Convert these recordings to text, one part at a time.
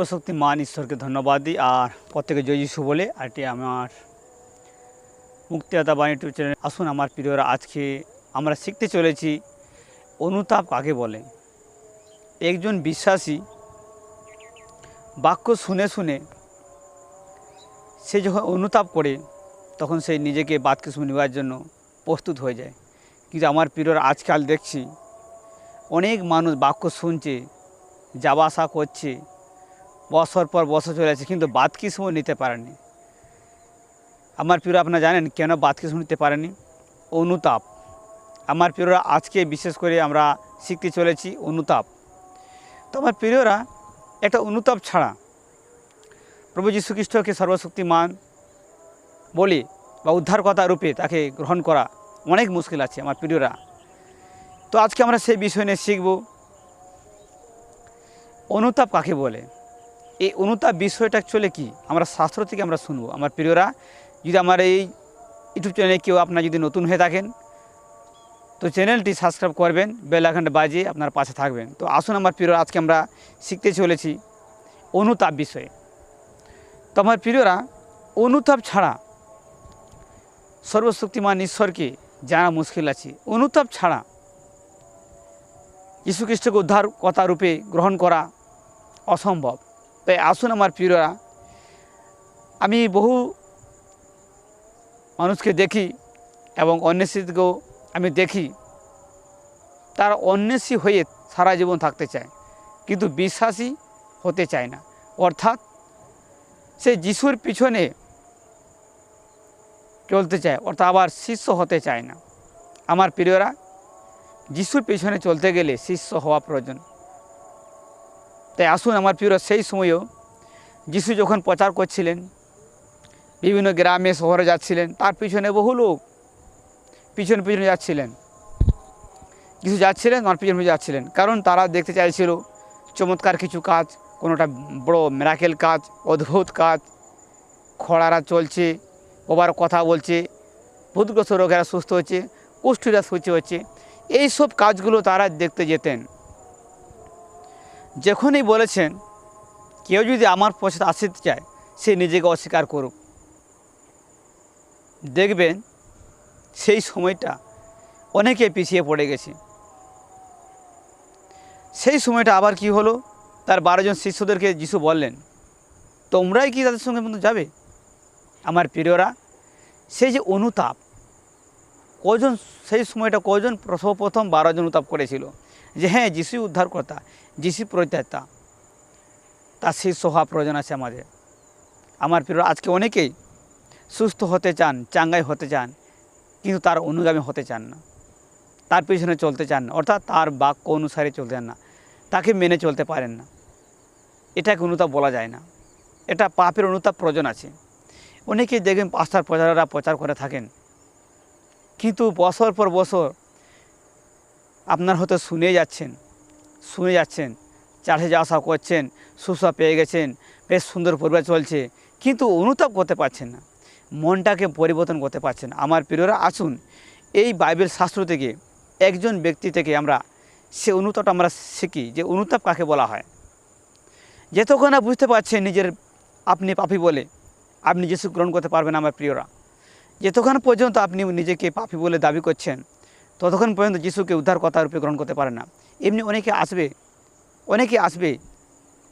সর্বশক্তি মান ঈশ্বরকে ধন্যবাদ দিই। আর প্রত্যেকে জয় যিশু বলে আর এটি আমার মুক্তিদাতা বাণী ইউটিউব চ্যানেল আসুন। আমার প্রিয়রা, আজকে আমরা শিখতে চলেছি অনুতাপ কাকে বলে। একজন বিশ্বাসী বাক্য শুনে শুনে সে যখন অনুতাপ করে, তখন সেই নিজেকে বাদকে শুনিবার জন্য প্রস্তুত হয়ে যায়। কিন্তু আমার প্রিয়রা, আজকাল দেখছি অনেক মানুষ বাক্য শুনছে যাওয়া আসা করছে বছর পর বছর চলে যাচ্ছে কিন্তু বাদ কিসমও নিতে পারেনি? আমার প্রিয় আপনারা জানেন কেন বাদ কিসম নিতে পারেনি? অনুতাপ। আমার প্রিয়রা আজকে বিশেষ করে আমরা শিখতে চলেছি অনুতাপ। তো আমার প্রিয়রা, একটা অনুতাপ ছাড়া প্রভু যীশু খ্রিস্টকে সর্বশক্তিমান বলি বা উদ্ধারকর্তা রূপে তাকে গ্রহণ করা অনেক মুশকিল আছে আমার প্রিয়রা। তো আজকে আমরা সেই বিষয় নিয়ে শিখব। অনুতাপ কাকে বলে? এই অনুতাপ বিষয়টা অ্যাকচুয়ালি কি? আমরা শাস্ত্র থেকে আমরা শুনব। আমার প্রিয়রা, যদি আমার এই ইউটিউব চ্যানেলে কেউ আপনার যদি নতুন হয়ে থাকেন, তো চ্যানেলটি সাবস্ক্রাইব করবেন বেল আইকনটা বাজিয়ে আপনার পাশে থাকবেন। তো আসুন আমার প্রিয়রা, আজকে আমরা শিখতে চলেছি অনুতাপ বিষয়ে। তো আমার প্রিয়রা, অনুতাপ ছাড়া সর্বশক্তিমান ঈশ্বরকে জানা মুশকিল আছে। অনুতাপ ছাড়া যীশুখ্রিস্টকে উদ্ধার কথা রূপে গ্রহণ করা অসম্ভব। তাই আসুন আমার প্রিয়রা আমি বহু মানুষকে দেখি এবং অন্বেষিতকেও আমি দেখি। তার অন্বেষী হয়ে সারা জীবন থাকতে চায়, কিন্তু বিশ্বাসী হতে চায় না। অর্থাৎ সে যিশুর পিছনে চলতে চায় অর্থাৎ আবার শিষ্য হতে চায় না। আমার প্রিয়রা যিশুর পিছনে চলতে গেলে শিষ্য হওয়া প্রয়োজন। তাই আসুন আমার প্রিয় সেই সময়ও যিশু যখন প্রচার করছিলেন, বিভিন্ন গ্রামে, শহরে যাচ্ছিলেন, তার পিছনে বহু লোক পিছনে পিছনে যাচ্ছিলেন। কিছু যাচ্ছিলেন আমার পিছনে পিছনে যাচ্ছিলেন। কারণ তারা দেখতে চাইছিল, চমৎকার কিছু কাজ, কোনোটা বড় মেরাকেল কাজ, অদ্ভুত কাজ খড়ারা চলছে ওবার কথা বলছে, ভূতগ্রস্ত রোগেরা সুস্থ হচ্ছে কুষ্ঠীরা সুস্থ হচ্ছে। এই সব কাজগুলো তারা দেখতে যেতেন। যখনই বলেছেন, কেউ যদি আমার পথে আসতে চায়, সে নিজেকে অস্বীকার করুক। দেখবেন, সেই সময়টা অনেকে পিছিয়ে পড়ে গেছে। সেই সময়টা আবার কি হলো? তার বারোজন শিষ্যদেরকে যিশু বললেন, তোমরাই কি তাদের সঙ্গে মতো যাবে? আমার প্রিয়রা, সেই যে অনুতাপ, কজন, সেই সময়টা কজন প্রথম বারোজন অনুতাপ করেছিল? যে হ্যাঁ যিশু উদ্ধারকর্তা, যিশু পরিত্যাতা তার শিষ্য হওয়া প্রয়োজন আছে আমাদের। আমার প্রিয়, আজকে অনেকেই সুস্থ হতে চান চাঙ্গাই হতে চান, কিন্তু তার অনুগামী হতে চান না। তার পিছনে চলতে চান না, অর্থাৎ তার বাক্য অনুসারে চলতে চান না। তাকে মেনে চলতে পারেন না। এটাকে অনুতাপ বলা যায় না। এটা পাপের অনুতাপ প্রয়োজন আছে। অনেকেই দেখবেন পাস্তার প্রচাররা প্রচার করে থাকেন। কিন্তু বছর পর বছর আপনার হয়তো শুনে যাচ্ছেন শুনে যাচ্ছেন চাষে যাওয়া আসা করছেন সুসা পেয়ে গেছেন, বেশ সুন্দর পরিবার চলছে, কিন্তু অনুতাপ করতে পারছেন না, মনটাকে পরিবর্তন করতে পারছেন আমার প্রিয়রা, আসুন, এই বাইবেল শাস্ত্র থেকে একজন ব্যক্তি থেকে আমরা সে অনুতাপটা আমরা শিখি, যে অনুতাপ কাকে বলা হয়। যতক্ষণ না বুঝতে পারছেন নিজের আপনি পাপি বলে, আপনি যিশু গ্রহণ করতে পারবেন আমার প্রিয়রা। যতক্ষণ পর্যন্ত আপনি নিজেকে পাপি বলে দাবি করছেন ততক্ষণ পর্যন্ত যিশুকে উদ্ধারকর্তা রূপে গ্রহণ করতে পারে না। এমনি অনেকে আসবে অনেকে আসবে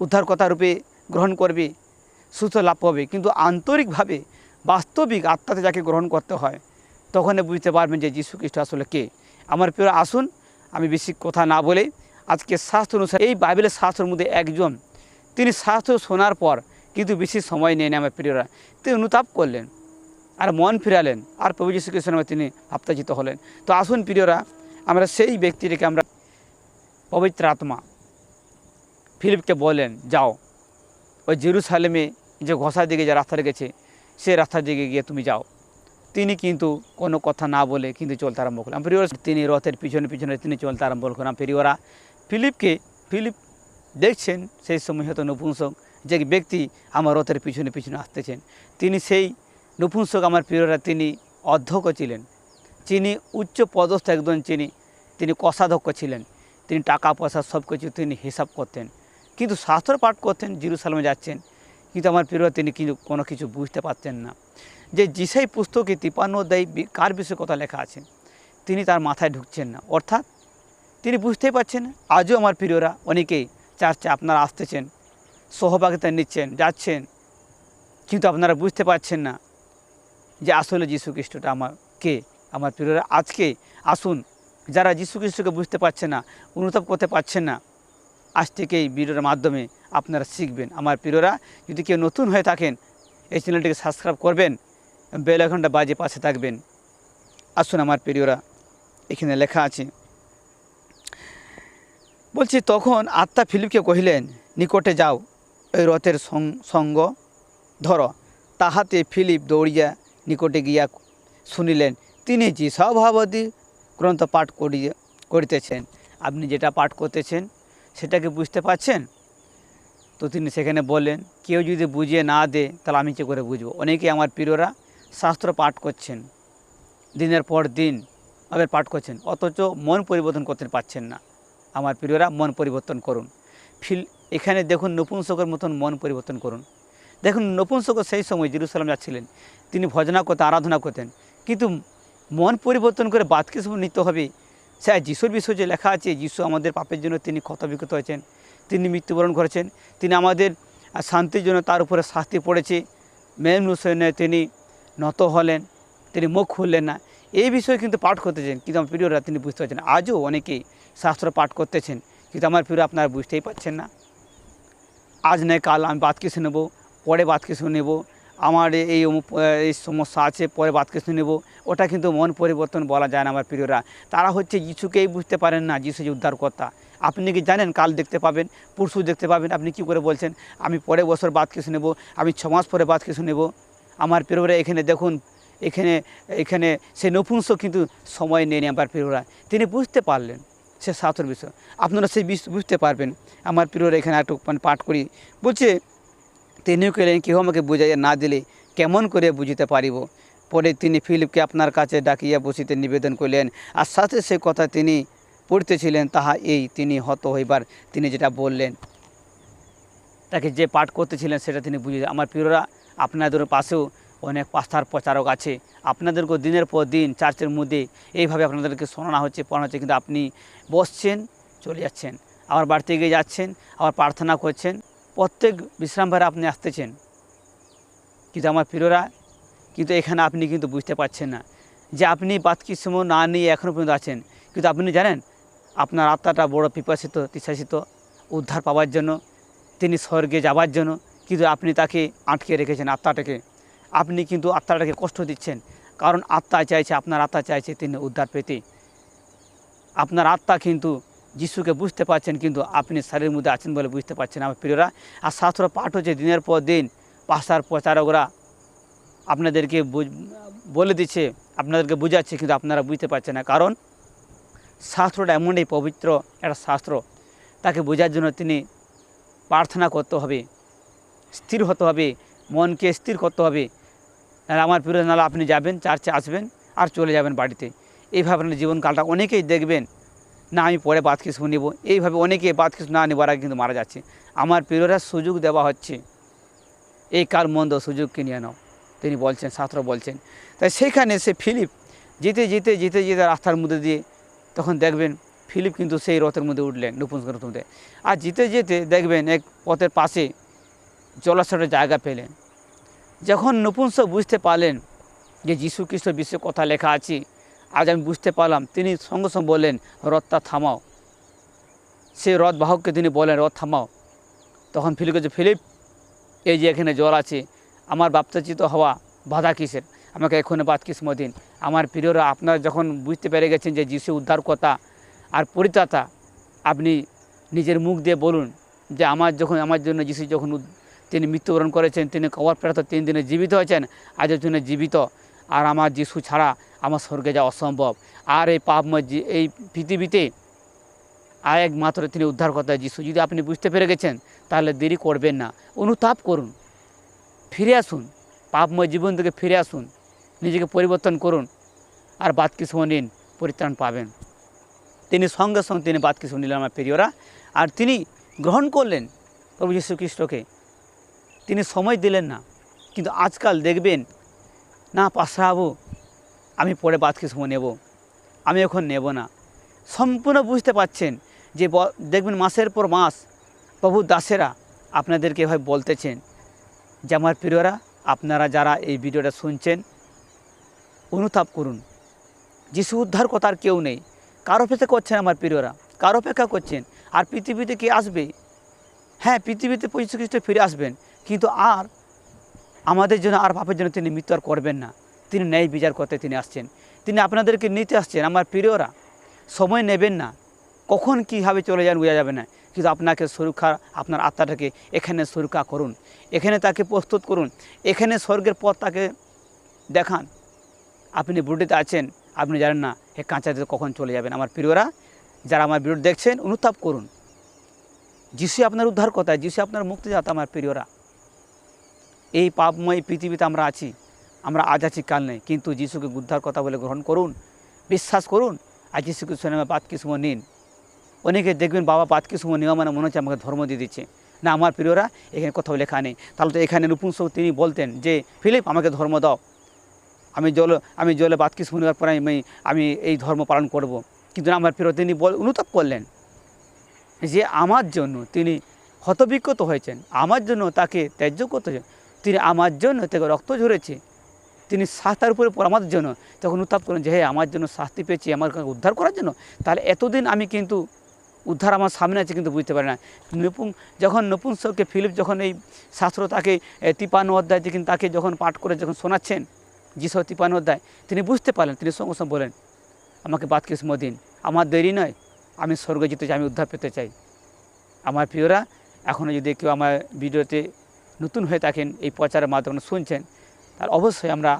উদ্ধারকর্তা রূপে গ্রহণ করবে, সুস্থ লাভ পাবে কিন্তু আন্তরিকভাবে বাস্তবিক আত্মাতে যাকে গ্রহণ করতে হয়, তখনই বুঝতে পারবেন যে যীশু খ্রিস্ট আসলে কে। আমার প্রিয়, আসুন, আমি বেশি কথা না বলে আজকে শাস্ত্র অনুসারে, এই বাইবেলের শাস্ত্রের মধ্যে একজন, তিনি শাস্ত্র শোনার পর কিন্তু বেশি সময় নেন আমার প্রিয়রা। তিনি অনুতাপ করলেন। আর মন ফিরালেন, আর প্রভু যীশু নামে তিনি আপ্তাজিত হলেন। তো আসুন প্রিয়রা, আমরা সেই ব্যক্তিটিকে আমরা পবিত্র আত্মা ফিলিপকে বলেন যাও। ওই জেরুসালেমে যে ঘষার দিকে যে রাস্তা রেখেছে, সেই রাস্তার দিকে গিয়ে তুমি যাও। তিনি কিন্তু কোনো কথা না বলে কিন্তু চলতে আরম্ভ করলাম প্রিয় তিনি রথের পিছনে পিছনে তিনি চলতে আরম্ভ করলেন। প্রিয়রা, ফিলিপকে, ফিলিপ দেখছেন সেই সময় হয়তো নপুংসক, যে ব্যক্তি আমার রথের পিছনে পিছনে আসতেছেন। তিনি সেই নপুংসক আমার প্রিয়রা তিনি অধ্যক্ষ ছিলেন। যিনি উচ্চ পদস্থ একজন যিনি, তিনি কোষাধ্যক্ষ ছিলেন। তিনি টাকা পয়সা সব কিছু তিনি হিসাব করতেন। কিন্তু শাস্ত্র পাঠ করতেন, জিরুসালামে যাচ্ছেন। কিন্তু আমার প্রিয়রা তিনি কিন্তু কোনো কিছু বুঝতে পারতেন না। যে জিসাই পুস্তকে তিপান্ন অধ্যায় কার বিষয়ে কথা লেখা আছে, তিনি তার মাথায় ঢুকছেন না। অর্থাৎ তিনি বুঝতেই পারছেন আজও আমার প্রিয়রা অনেকেই চার্চে আপনারা আসতেছেন, সহভাগিতা নিচ্ছেন, যাচ্ছেন, কিন্তু আপনারা বুঝতে পারছেন না যে আসলে যীশু খ্রিস্টটা আমার কে? আমার প্রিয়রা আজকে আসুন, যারা যীশু খ্রিস্টকে বুঝতে পারছে না, অনুতাপ করতে পারছেন না, আজ থেকে এই ভিডিওর মাধ্যমে আপনারা শিখবেন। আমার প্রিয়রা যদি কেউ নতুন হয়ে থাকেন, এই চ্যানেলটিকে সাবস্ক্রাইব করবেন, বেল আইকনটা বাজে পাশে থাকবেন। আসুন আমার প্রিয়রা এখানে লেখা আছে, বলছি, তখন আত্মা ফিলিপকে কহিলেন, নিকটে যাও ওই রথের সঙ্গ ধর। তাহাতে ফিলিপ দৌড়িয়া নিকটে গিয়া শুনিলেন, তিনি যে স্বভাবতী গ্রন্থ পাঠ করিয়ে করিতেছেন, আপনি যেটা পাঠ করতেছেন সেটাকে বুঝতে পারছেন? তো তিনি সেখানে বললেন, কেউ যদি বুঝিয়ে না দে, তাহলে আমি কী করে বুঝব? অনেকেই আমার প্রিয়রা শাস্ত্র পাঠ করছেন, দিনের পর দিন আবার পাঠ করছেন, অথচ মন পরিবর্তন করতে পারছেন না। আমার প্রিয়রা মন পরিবর্তন করুন। ফিল, এখানে দেখুন নপুংসকের মতন মন পরিবর্তন করুন। দেখুন নপুংসক সেই সময় জিরুসালাম যাচ্ছিলেন। তিনি ভজনা করতেন, আরাধনা করতেন। কিন্তু মন পরিবর্তন করে বাদকে নিতে হবে। সে যিশুর বিষয় যে লেখা আছে, যিশু আমাদের পাপের জন্য তিনি ক্ষতবিক্ষত হয়েছেন। তিনি মৃত্যুবরণ করেছেন। তিনি আমাদের শান্তির জন্য তার উপরে শাস্তি পড়েছে। মেম হুসেনে তিনি নত হলেন, তিনি মুখ খুললেন না। এই বিষয়ে কিন্তু পাঠ করতেছেন। কিন্তু আমার প্রিয়রা, তিনি বুঝতে পারছেন আজও অনেকেই শাস্ত্র পাঠ করতেছেন। কিন্তু আমার প্রিয় আপনারা বুঝতেই পারছেন না। আজ নয়, কাল আমি বাদ কিছু নেব। পরে বাদ কিছু নেব। আমার এই এই সমস্যা আছে, পরে বাদ কিছু নেব। ওটা কিন্তু মন পরিবর্তন বলা যায় না আমার প্রিয়রা। তারা হচ্ছে যিশুকেই বুঝতে পারেন না, যিশু যে উদ্ধারকর্তা। আপনি কি জানেন, কাল দেখতে পাবেন, পরশু দেখতে পাবেন, আপনি কি করে বলছেন, আমি পরে বছর বাদ কিছু নেব, আমি ছ মাস পরে বাদ কিছু নেব। আমার প্রিয়রা, এখানে দেখুন, এখানে এখানে সে নপুংস কিন্তু সময় নেই আমার প্রিয়রা। তিনি বুঝতে পারলেন, সে সাঁতর বিষয়। আপনারা সেই বুঝতে পারবেন। আমার প্রিয়রা, এখানে একটু মানে পাঠ করি। বলছে তিনিও কইলেন কেউ আমাকে বুঝাইয়া না দিলে কেমন করে বুঝিতে পারিব? পরে তিনি ফিলিপকে আপনার কাছে ডাকিয়া বসিতে নিবেদন করলেন, আর সাথে সে কথা তিনি পড়তেছিলেন, তাহা এই তিনি হত হইবার তিনি যেটা বললেন। তাকে যে পাঠ করতেছিলেন, সেটা তিনি বুঝে আমার প্রিয়রা, আপনাদের পাশেও অনেক পাস্তার প্রচারক আছে। আপনাদেরকে দিনের পর দিন চার্চের মধ্যে এইভাবে আপনাদেরকে শোনানো হচ্ছে, পড়ানো হচ্ছে। কিন্তু আপনি বসছেন, চলে যাচ্ছেন। আবার বাড়িতে গিয়ে যাচ্ছেন, আবার প্রার্থনা করছেন। প্রত্যেক বিশ্রামবারে আপনি আসতেছেন। কিন্তু আমার প্রিয়রা, কিন্তু এখানে আপনি কিন্তু বুঝতে পারছেন না যে আপনি বাতকিসম না নিয়ে এখনও পর্যন্ত আছেন। কিন্তু আপনি জানেন, আপনার আত্মাটা বড় পিপাসিত তিসাসিত উদ্ধার পাওয়ার জন্য, তিনি স্বর্গে যাওয়ার জন্য কিন্তু আপনি তাকে আটকে রেখেছেন আত্মাটাকে। আপনি কিন্তু আত্মাটাকে কষ্ট দিচ্ছেন, কারণ আত্মা চাইছে, আপনার আত্মা চাইছে তিনি উদ্ধার পেতে। আপনার আত্মা কিন্তু যিশুকে বুঝতে পারছেন কিন্তু আপনি শারীরের মধ্যে আছেন বলে বুঝতে পারছেন আমার প্রিয়রা। আর শাস্ত্র পাঠ হচ্ছে দিনের পর দিন, পাশার প্রচারকরা আপনাদেরকে বলে দিচ্ছে, আপনাদেরকে বোঝাচ্ছে কিন্তু আপনারা বুঝতে পারছেন না। কারণ শাস্ত্রটা এমনই পবিত্র একটা শাস্ত্র, তাকে বোঝার জন্য তিনি প্রার্থনা করতে হবে, স্থির হতে হবে, মনকে স্থির করতে হবে। নাহলে আমার প্রিয় নাহলে আপনি যাবেন, চার্চে আসবেন আর চলে যাবেন বাড়িতে। এইভাবে আপনার জীবনকালটা অনেকেই দেখবেন না, আমি পরে বাদ কিছু নেব। এইভাবে অনেকে বাদ কিছু না নেবার আগে কিন্তু মারা যাচ্ছে। আমার প্রিয়রা সুযোগ দেওয়া হচ্ছে। এই কার মন্দ সুযোগকে নিয়ে নাও। তিনি বলছেন, শাস্ত্র বলছেন। তাই সেখানে সে ফিলিপ যেতে যেতে যেতে যেতে রাস্তার মধ্যে দিয়ে তখন দেখবেন ফিলিপ কিন্তু সেই রথের মধ্যে উঠলেন নপুংসক রথের মধ্যে। আর যেতে যেতে দেখবেন এক পথের পাশে জলাশয়ের জায়গা পেলেন। যখন নপুংসক বুঝতে পারলেন যে যীশু খ্রিস্ট বিশ্বে কথা লেখা আছে আজ আমি বুঝতে পারলাম, তিনি সঙ্গে সঙ্গে বললেন, রথটা থামাও। সেই রথ বাহককে তিনি বলেন রথ থামাও। তখন ফিলিপ যে ফিলিপ, এই যে এখানে জল আছে, আমার বাপ্তাচিত হওয়া বাধা কিসের? আমাকে এখনও বাদ কিসমত দিন। আমার প্রিয়রা, আপনারা যখন বুঝতে পেরে গেছেন যে যিশু উদ্ধার কথা আর পরিতাতা আপনি নিজের মুখ দিয়ে বলুন যে আমার যখন, আমার জন্য যিশু যখন তিনি মৃত্যুবরণ করেছেন, তিনি কবর প্রাত তিন দিনে জীবিত হয়েছেন আজের জন্য জীবিত। আর আমার যিশু ছাড়া আমার স্বর্গে যাওয়া অসম্ভব। আর এই পাপময় এই পৃথিবীতে আর একমাত্র তিনি উদ্ধার কথা যিশু। যদি আপনি বুঝতে পেরে গেছেন, তাহলে দেরি করবেন না। অনুতাপ করুন, ফিরে আসুন পাপময় জীবন থেকে ফিরে আসুন, নিজেকে পরিবর্তন করুন আর বাদ কিছু নিন, পরিত্রাণ পাবেন। তিনি সঙ্গে সঙ্গে তিনি বাদ কিছু নিলেন আমার প্রিয়রা। আর তিনি গ্রহণ করলেন প্রভু যীশু খ্রিস্টকে। তিনি সময় দিলেন না, কিন্তু আজকাল দেখবেন না পাশরাবো আমি পরে বাদকে সময় নেব। আমি এখন নেব না। সম্পূর্ণ বুঝতে পাচ্ছেন যে দেখবেন মাসের পর মাস প্রভু দাসেরা আপনাদেরকে এভাবে বলতেছেন। যে আমার প্রিয়রা, আপনারা যারা এই ভিডিওটা শুনছেন, অনুতাপ করুন। যিশু উদ্ধার কথার কেউ নেই। কার অপেক্ষা করছেন আমার প্রিয়রা? কার অপেক্ষা করছেন? আর পৃথিবীতে কে আসবে? হ্যাঁ পৃথিবীতে পঁচিশ খ্রিস্ট ফিরে আসবেন। কিন্তু আর আমাদের জন্য আর পাপের জন্য তিনি মৃত্যু আর করবেন না। তিনি ন্যায় বিচার করতে তিনি আসছেন। তিনি আপনাদেরকে নিতে আসছেন। আমার প্রিয়রা, সময় নেবেন না। কখন কীভাবে চলে যান বোঝা যাবে না। কিন্তু আপনাকে সুরক্ষা, আপনার আত্মাটাকে এখানে সুরক্ষা করুন। এখানে তাকে প্রস্তুত করুন। এখানে স্বর্গের পথ তাকে দেখান। আপনি বুড়িতে আছেন, আপনি জানেন না এ কাঁচাতে কখন চলে যাবেন। আমার প্রিয়রা, যারা আমার বিরোধ দেখছেন, অনুতাপ করুন। যিশু আপনার উদ্ধার কথা যিশু আপনার মুক্তিদাতা, আমার প্রিয়রা। এই পাপময় পৃথিবীতে আমরা আছি, আমরা আজ আছি, কাল নেই। কিন্তু যিশুকে উদ্ধার কথা বলে গ্রহণ করুন, বিশ্বাস করুন, আর যিশুকে আমার বাদ কিসমো নিন। অনেকে দেখবেন, বাবা বাদ কিসমো নেওয়া মানে মনে হচ্ছে আমাকে ধর্ম দিয়ে দিচ্ছে। না, আমার প্রিয়রা, এখানে কোথাও লেখা নেই তাহলে তো এখানে নপুংসক তিনি বলতেন যে, ফিলিপ, আমাকে ধর্ম দাও। আমি জল, আমি জলে বাদ কিসমো নেওয়ার পরে আমি আমি এই ধর্ম পালন করব। কিন্তু আমার প্রিয় তিনি বল, অনুতাপ করলেন যে, আমার জন্য তিনি হতবিক্ষত হয়েছেন। আমার জন্য তাকে ত্যায্য করতে। তিনি আমার জন্য থেকে রক্ত ঝরেছে। তিনি শাস্তার উপরে পড়ে আমাদের জন্য। তখন উত্তাপ করেন যে হ্যাঁ আমার জন্য শাস্তি পেয়েছি আমার উদ্ধার করার জন্য? তাহলে এতদিন আমি কিন্তু উদ্ধার আমার সামনে আছে কিন্তু বুঝতে পারি না। নপুং যখন নপুংসককে ফিলিপ যখন এই শাস্ত্র তাকে এ, তিপান্ন অধ্যায় থেকে তাকে যখন পাঠ করে যখন শোনাচ্ছেন যিশু তিপান্ন অধ্যায় তিনি বুঝতে পারলেন তিনি সঙ্গে সঙ্গে বলেন আমাকে বাদ কিসমো দিন। আমার দেরি নয় আমি স্বর্গ যেতে চাই আমি উদ্ধার পেতে চাই। আমার প্রিয়রা এখনও যদি কেউ আমার ভিডিওতে নতুন হয়ে থাকেন এই প্রচারের মাধ্যমে শুনছেন, তার অবশ্যই আমরা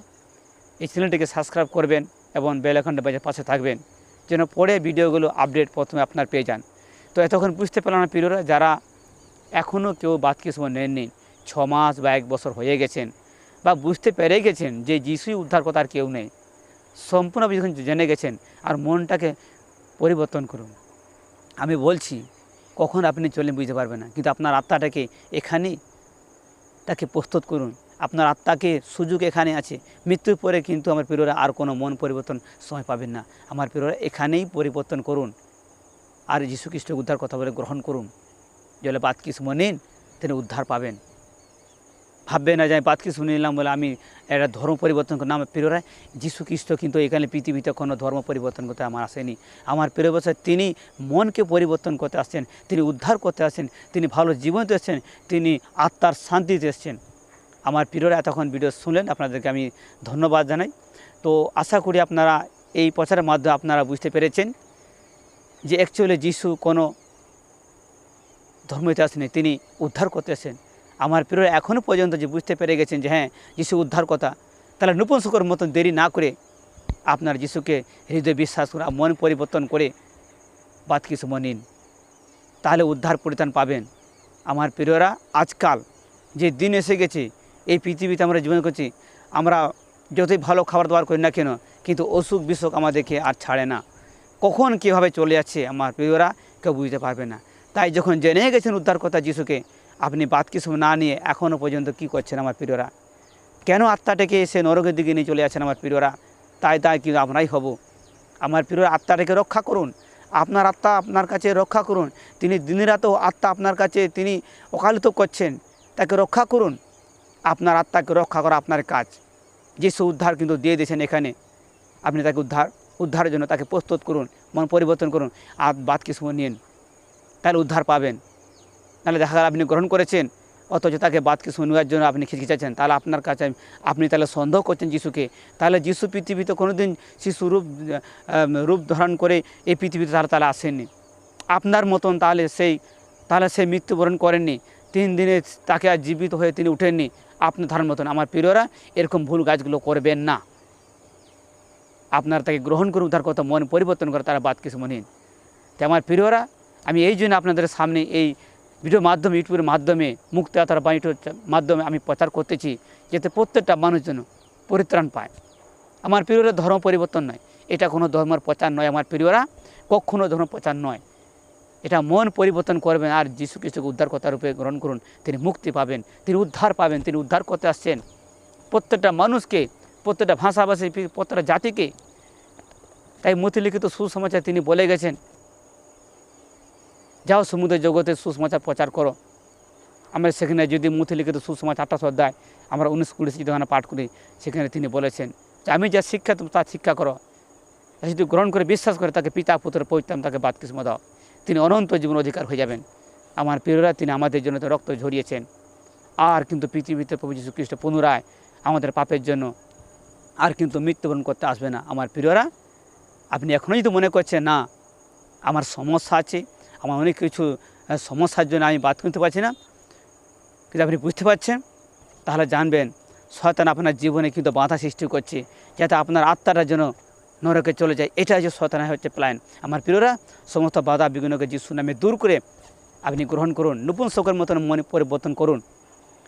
এই চ্যানেলটিকে সাবস্ক্রাইব করবেন এবং বেল আইকনটা বাজে পাশে থাকবেন, যেন পরে ভিডিওগুলো আপডেট প্রথমে আপনার পেয়ে যান। তো এতক্ষণ বুঝতে পারলাম না প্রিয়রা, যারা এখনও কেউ বাদকে সময় নেননি, ছ মাস বা এক বছর হয়ে গেছেন বা বুঝতে পেরে গেছেন যে যিশুই উদ্ধার কথা আর কেউ নেই, সম্পূর্ণ যখন জেনে গেছেন আর মনটাকে পরিবর্তন করুন। আমি বলছি, কখন আপনি চলে বুঝতে পারবেন না, কিন্তু আপনার আত্মাটাকে এখানেই তাকে প্রস্তুত করুন। আপনার আত্মাকে সুযোগ এখানে আছে। মৃত্যুর পরে কিন্তু আমার প্রিয়রা আর কোনো মন পরিবর্তন সময় পাবেন না। আমার প্রিয়রা এখানেই পরিবর্তন করুন। আর যীশু খ্রিস্ট উদ্ধার কথা বলে গ্রহণ করুন। জলে বাদ কিছু নিন, তিনি উদ্ধার পাবেন। ভাববে না যে আমি বাদ কিছু নিলাম বলে আমি একটা ধর্ম পরিবর্তন করলাম। আমার প্রিয়রা যীশু খ্রিস্ট কিন্তু এখানে পৃথিবীতে কোনো ধর্ম পরিবর্তন করতে আমার আসেনি। আমার প্রিয় বছর তিনি মনকে পরিবর্তন করতে আসছেন, তিনি উদ্ধার করতে আসছেন, তিনি ভালো জীবন এসছেন তিনি আত্মার শান্তিতে এসছেন আমার প্রিয়রা এতক্ষণ ভিডিও শুনলেন, আপনাদেরকে আমি ধন্যবাদ জানাই। তো আশা করি আপনারা এই প্রচারের মাধ্যমে আপনারা বুঝতে পেরেছেন যে অ্যাকচুয়ালি যিশু কোনো ধর্মতে আসেনি, তিনি উদ্ধার করতে এসেছেন আমার প্রিয় এখনও পর্যন্ত যে বুঝতে পেরে গেছেন যে হ্যাঁ যিশু উদ্ধার কথা, তাহলে নূপন শুকর মতন দেরি না করে আপনার যিশুকে হৃদয় বিশ্বাস করে মন পরিবর্তন করে বাদ কিছু নিন। তাহলে উদ্ধার পরিত্রাণ পাবেন। আমার প্রিয়রা, আজকাল যে দিন এসে গেছে, এই পৃথিবীতে আমরা জীবন করছি, আমরা যতই ভালো খাবার দাবার করি না কেন, কিন্তু অসুখ বিসুখ আমাদেরকে আর ছাড়ে না। কখন কীভাবে চলে যাচ্ছে, আমার প্রিয়রা কেউ বুঝতে পারবে না। তাই যখন জেনে গেছেন উদ্ধার কথা যিশুকে আপনি বাদ কিছু না নিয়ে এখনও পর্যন্ত কী করছেন আমার প্রিয়রা? কেন আত্মাটাকে এসে নরকের দিকে নিয়ে চলে যাচ্ছেন আমার প্রিয়রা? তাই তাই কিন্তু আমরাই হব। আমার প্রিয় আত্মাটাকে রক্ষা করুন। আপনার আত্মা আপনার কাছে রক্ষা করুন। তিনি দিনরাতেও আত্মা আপনার কাছে তিনি ওকালিত করছেন। তাকে রক্ষা করুন। আপনার আত্মাকে রক্ষা করা আপনার কাজ। যিশু উদ্ধার কিন্তু দিয়ে দিয়েছেন এখানে। আপনি তাকে উদ্ধার, উদ্ধারের জন্য তাকে প্রস্তুত করুন, মন পরিবর্তন করুন। আর বাদ কিছু নিন তাহলে উদ্ধার পাবেন। নাহলে দেখা গেল আপনি গ্রহণ করেছেন, অথচ তাকে বাদ কিছু জন্য আপনি খিচখিচাচ্ছেন। তাহলে আপনার কাছে আপনি তাহলে সন্দেহ করছেন যিশুকে। তাহলে যিশু পৃথিবীতে কোনো দিন শিশু রূপ রূপ ধারণ করে এই পৃথিবীতে তারা তাহলে আসেননি। আপনার মতন তাহলে সেই, তাহলে সে মৃত্যুবরণ করেননি। তিন দিনে তাকে আর জীবিত হয়ে তিনি উঠেননি। আপনার ধারণ মতন। আমার প্রিয়রা, এরকম ভুল কাজগুলো করবেন না। আপনার তাকে গ্রহণ করে উদ্ধার কথা মন, পরিবর্তন করে তারা বাদ কিছু মনে। আমার প্রিয়রা, আমি এই জন্য আপনাদের সামনে এই ভিডিওর মাধ্যমে, ইউটিউবের মাধ্যমে মুক্তি আতার বাণীটির মাধ্যমে আমি প্রচার করতেছি, যাতে প্রত্যেকটা মানুষ যেন পরিত্রাণ পায়। আমার প্রিয়রা ধর্ম পরিবর্তন নয়। এটা কোনো ধর্মের প্রচার নয় আমার প্রিয়রা, কখনো ধর্ম প্রচার নয়। এটা মন পরিবর্তন করবেন আর যিশু খ্রিস্টকে উদ্ধারকর্তা রূপে গ্রহণ করুন। তিনি মুক্তি পাবেন, তিনি উদ্ধার পাবেন, তিনি উদ্ধার করতে আসছেন। প্রত্যেকটা মানুষকে, প্রত্যেকটা ভাষাভাষী, প্রত্যেকটা জাতিকে, তাই মতিলিখিত সুসমাচার তিনি বলে গেছেন যাও সমুদ্র জগতে সুসমাচার প্রচার করো। আমরা সেখানে যদি মতিলিখিত সুসমাচার আটটা অধ্যায় আমরা উনিশ কুড়ি যখন পাঠ করি। সেখানে তিনি বলেছেন যে, আমি যা শিক্ষা তুমি তার শিক্ষা করো। তা যদি গ্রহণ করে বিশ্বাস করে, তাকে পিতা পুত্র পৈতাম তাকে বাদ বাতকিস্ম দাও। তিনি অনন্ত জীবন অধিকার হয়ে যাবেন। আমার প্রিয়রা, তিনি আমাদের জন্য তো রক্ত ঝরিয়েছেন। আর কিন্তু পৃথিবীতে প্রভু যীশু খ্রিস্ট পুনরায় আমাদের পাপের জন্য আর কিন্তু মৃত্যুবরণ করতে আসবে না। আমার প্রিয়রা, আপনি এখনও যদি মনে করছেন, না, আমার সমস্যা আছে আমার অনেক কিছু সমস্যার জন্য আমি বাদ করতে পারছি না। কিন্তু আপনি বুঝতে পারছেন? তাহলে জানবেন, শয়তান আপনার জীবনে কিন্তু বাধা সৃষ্টি করছে, যাতে আপনার আত্মাটা যেন নরকে চলে যায়। এটা যে শয়তানের হচ্ছে প্ল্যান আমার প্রিয়রা, সমস্ত বাধা বিঘ্নকে যিশু নামে দূর করে আপনি গ্রহণ করুন, নতুন শোকের মতন মনে পরিবর্তন করুন।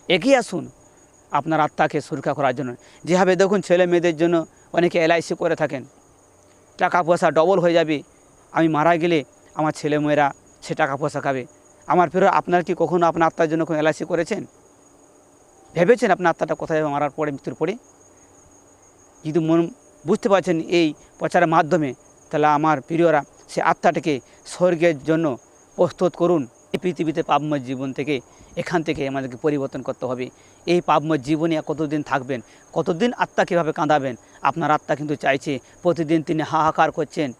এগিয়ে আসুন আপনার আত্মাকে সুরক্ষা করার জন্য। যেভাবে দেখুন, ছেলে মেয়েদের জন্য অনেকে এলআইসি করে থাকেন। টাকা পয়সা ডবল হয়ে যাবে। আমি মারা গেলে আমার ছেলে মেয়েরা সে টাকা পয়সা খাবে। আমার ফেরো আপনার কি কখনো আপনার আত্মার জন্য কোনো এলআইসি করেছেন? ভেবেছেন আপনার আত্মাটা কোথায় মারার পরে, মৃত্যুর পরে? যদি মন, বুঝতে পারছেন এই প্রচারের মাধ্যমে, তাহলে আমার প্রিয়রা, সে আত্মাটাকে স্বর্গের জন্য প্রস্তুত করুন। এই পৃথিবীতে পাপময় জীবন থেকে, এখান থেকে আমাদেরকে পরিবর্তন করতে হবে। এই পাপময় জীবনে কতদিন থাকবেন? কতদিন আত্মা কীভাবে কাঁদাবেন? আপনার আত্মা কিন্তু চাইছে, প্রতিদিন তিনি হাহাকার করছেন।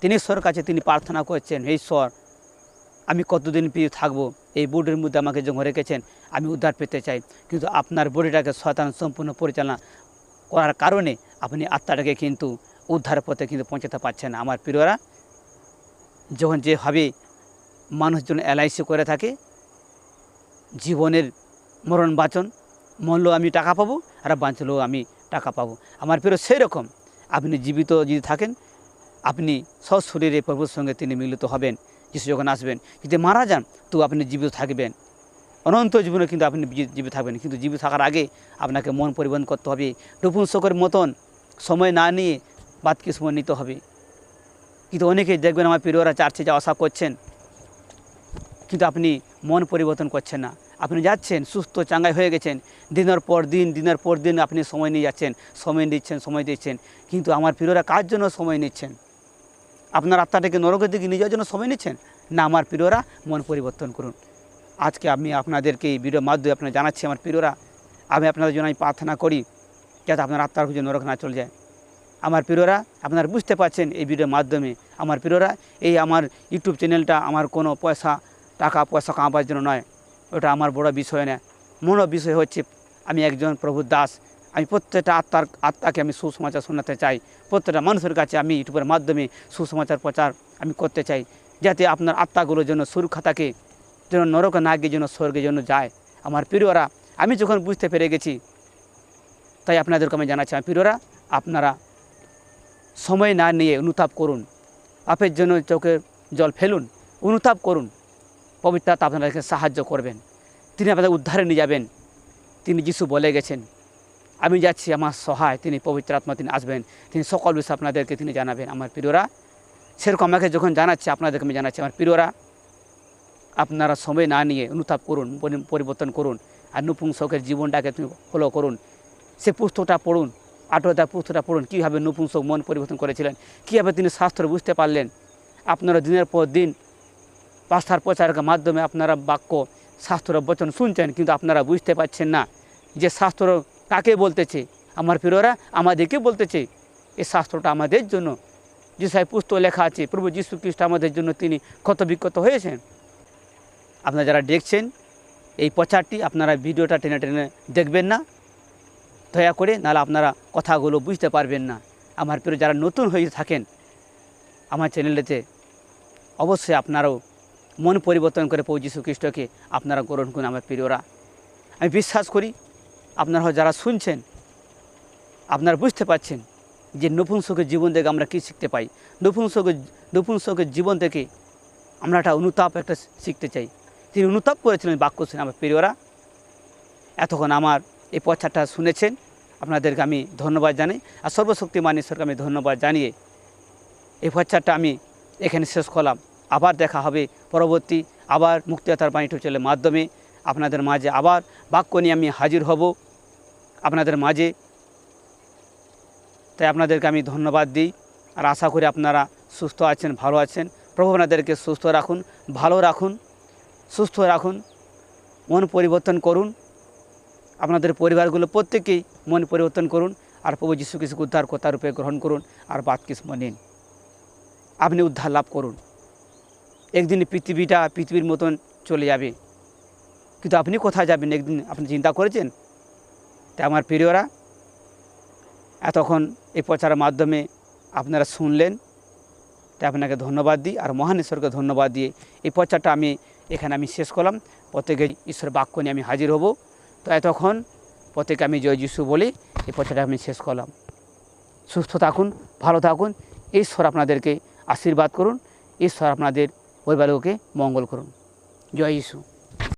তিনি ঈশ্বর কাছে তিনি প্রার্থনা করছেন ঈশ্বর আমি কতদিন পেয়ে থাকব? এই বোর্ডের মধ্যে আমাকে যখন রেখেছেন, আমি উদ্ধার পেতে চাই। কিন্তু আপনার বডিটাকে শয়তান সম্পূর্ণ পরিচালনা করার কারণে আপনি আত্মাটাকে কিন্তু উদ্ধার পথে কিন্তু পৌঁছাতে পারছেন আমার প্রিয়রা, যখন যেভাবে মানুষজন এলআইসি করে থাকে, জীবনের মরণ বাঁচন মরলেও আমি টাকা পাবো আর বাঁচলেও আমি টাকা পাবো। আমার প্রিয় সেই রকম আপনি জীবিত যদি থাকেন, আপনি সশরীরে প্রভুর সঙ্গে তিনি মিলিত হবেন। যিশু যখন আসবেন, যদি মারা যান, তো আপনি জীবিত থাকবেন। অনন্ত জীবনে কিন্তু আপনি জীবিত থাকবেন। কিন্তু জীবিত থাকার আগে আপনাকে মন পরিবর্তন করতে হবে। টুপুন শোকের মতন সময় না নিয়ে বাদ কি সময় নিতে হবে। কিন্তু অনেকেই দেখবেন, আমার প্রিয়রা চার্চে যা আশা করছেন, কিন্তু আপনি মন পরিবর্তন করছেন না। আপনি যাচ্ছেন, সুস্থ চাঙ্গাই হয়ে গেছেন। দিনের পর দিন, দিনের পর দিন আপনি সময় নিয়ে যাচ্ছেন। সময় দিচ্ছেন সময় দিচ্ছেন। কিন্তু আমার প্রিয়রা কার জন্য সময় নিচ্ছেন? আপনার আত্মাটাকে নরকের দিকে নিয়ে যাওয়ার জন্য সময় নিচ্ছেন? না, আমার প্রিয়রা, মন পরিবর্তন করুন। আজকে আমি আপনাদেরকে এই ভিডিওর মাধ্যমে আপনার জানাচ্ছি, আমার প্রিয়রা, আমি আপনাদের জন্য আমি প্রার্থনা করি, যাতে আপনার আত্মার খুঁজে নরক না চলে যায়। আমার প্রিয়রা, আপনারা বুঝতে পারছেন এই ভিডিওর মাধ্যমে। আমার প্রিয়রা, এই আমার ইউটিউব চ্যানেলটা আমার কোনো পয়সা, টাকা, পয়সা কামাবার জন্য নয়। ওটা আমার বড় বিষয় না মূল বিষয় হচ্ছে, আমি একজন প্রভুর দাস। আমি প্রত্যেকটা আত্মার, আত্মাকে আমি সুসমাচার শোনাতে চাই। প্রত্যেকটা মানুষের কাছে আমি ইউটিউবের মাধ্যমে সুসমাচার প্রচার আমি করতে চাই, যাতে আপনার আত্মাগুলোর জন্য সুরক্ষা থাকে, যেন নরকে না গিয়ে যেন স্বর্গের জন্য যায়। আমার প্রিয়রা, আমি যখন বুঝতে পেরে গেছি, তাই আপনাদেরকে আমি জানাচ্ছি, আমার প্রিয়রা, আপনারা সময় না নিয়ে অনুতাপ করুন। আপের জন্য চোখে জল ফেলুন, অনুতাপ করুন। পবিত্রতা আপনাদেরকে সাহায্য করবেন। তিনি আপনাদের উদ্ধারে নিয়ে যাবেন। তিনি যিশু বলে গেছেন আমি যাচ্ছি আমার সহায়, তিনি পবিত্র আত্মা, তিনি আসবেন। তিনি সকল বিষয় আপনাদেরকে তিনি জানাবেন, আমার প্রিয়রা। সেরকম আমাকে যখন জানাচ্ছে, আপনাদেরকে আমি জানাচ্ছি, আমার প্রিয়রা, আপনারা সময় না নিয়ে অনুতাপ করুন পরিবর্তন করুন, আর নপুংসকের জীবনটাকে তুমি ফলো করুন। সে পুস্তকটা পড়ুন আঠোদা পুস্তকটা পড়ুন, কীভাবে নপুংসক মন পরিবর্তন করেছিলেন, কীভাবে তিনি শাস্ত্র বুঝতে পারলেন। আপনারা দিনের পর দিন পাস্তার প্রচারকের মাধ্যমে আপনারা বাক্য, শাস্ত্র, বচন শুনছেন, কিন্তু আপনারা বুঝতে পারছেন না যে শাস্ত্র কাকে বলতেছে? আমার প্রিয়রা আমাদেরকে বলতেছে। এই শাস্ত্রটা আমাদের জন্য। যে সাহেব পুস্তক লেখা আছে, প্রভু যীশু খ্রিস্ট আমাদের জন্য তিনি ক্ষত বিক্ষত হয়েছেন। আপনারা যারা দেখছেন, এই প্রচারটি আপনারা ভিডিওটা টেনে টেনে দেখবেন না। দয়া করে নাহলে আপনারা কথাগুলো বুঝতে পারবেন না। আমার প্রিয়, যারা নতুন হয়ে থাকেন, আমার চ্যানেলেতে অবশ্যই আপনারাও মন পরিবর্তন করে যীশু খ্রিস্টকে আপনারা গ্রহণ করুন, আমার প্রিয়রা। আমি বিশ্বাস করি আপনারা যারা শুনছেন, আপনারা বুঝতে পারছেন যে নপুন নপুংসকের জীবন থেকে আমরা কী শিখতে পাই। নপুংসকের নপুংসকের জীবন থেকে আমরা একটা অনুতাপ একটা শিখতে চাই। তিনি অনুতাপ করেছিলেন বাক্য শুনে আমার প্রিয়রা। এতক্ষণ আমার এই প্রচারটা শুনেছেন। আপনাদেরকে আমি ধন্যবাদ জানাই। আর সর্বশক্তিমান ঈশ্বরকে আমি ধন্যবাদ জানিয়ে এই প্রচারটা আমি এখানে শেষ করলাম। আবার দেখা হবে পরবর্তী আবার মুক্তিদাতার বাণী চ্যানেলের মাধ্যমে। আপনাদের মাঝে আবার বাক্য নিয়ে আমি হাজির হব। আপনাদের মাঝে। তাই আপনাদেরকে আমি ধন্যবাদ দিই আর আশা করি আপনারা সুস্থ আছেন, ভালো আছেন। প্রভু আপনাদেরকে সুস্থ রাখুন, ভালো রাখুন, সুস্থ রাখুন, মন পরিবর্তন করুন। আপনাদের পরিবারগুলো প্রত্যেকেই মন পরিবর্তন করুন আর প্রভু যীশু খ্রিস্টকে উদ্ধার কর্তা রূপে গ্রহণ করুন আর বাদ কিসমা নিন। আপনি উদ্ধার লাভ করুন। একদিন পৃথিবীটা পৃথিবীর মতন চলে যাবে। কিন্তু আপনি কোথায় যাবেন? একদিন আপনি চিন্তা করেছেন? তাই আমার প্রিয়রা, এতক্ষণ এই প্রচারের মাধ্যমে আপনারা শুনলেন। তাই আপনাকে ধন্যবাদ দিই আর মহান ঈশ্বরকে ধন্যবাদ দিয়ে এই প্রচারটা আমি এখানে আমি শেষ করলাম। প্রত্যেকে ঈশ্বর বাক্য নিয়ে আমি হাজির হব। তো এতক্ষণ প্রত্যেকে আমি জয় যিশু বলে, এই প্রচারটা আমি শেষ করলাম। সুস্থ থাকুন, ভালো থাকুন, ঈশ্বর আপনাদেরকে আশীর্বাদ করুন, ঈশ্বর আপনাদের পরিবারকে মঙ্গল করুন। জয় যিশু।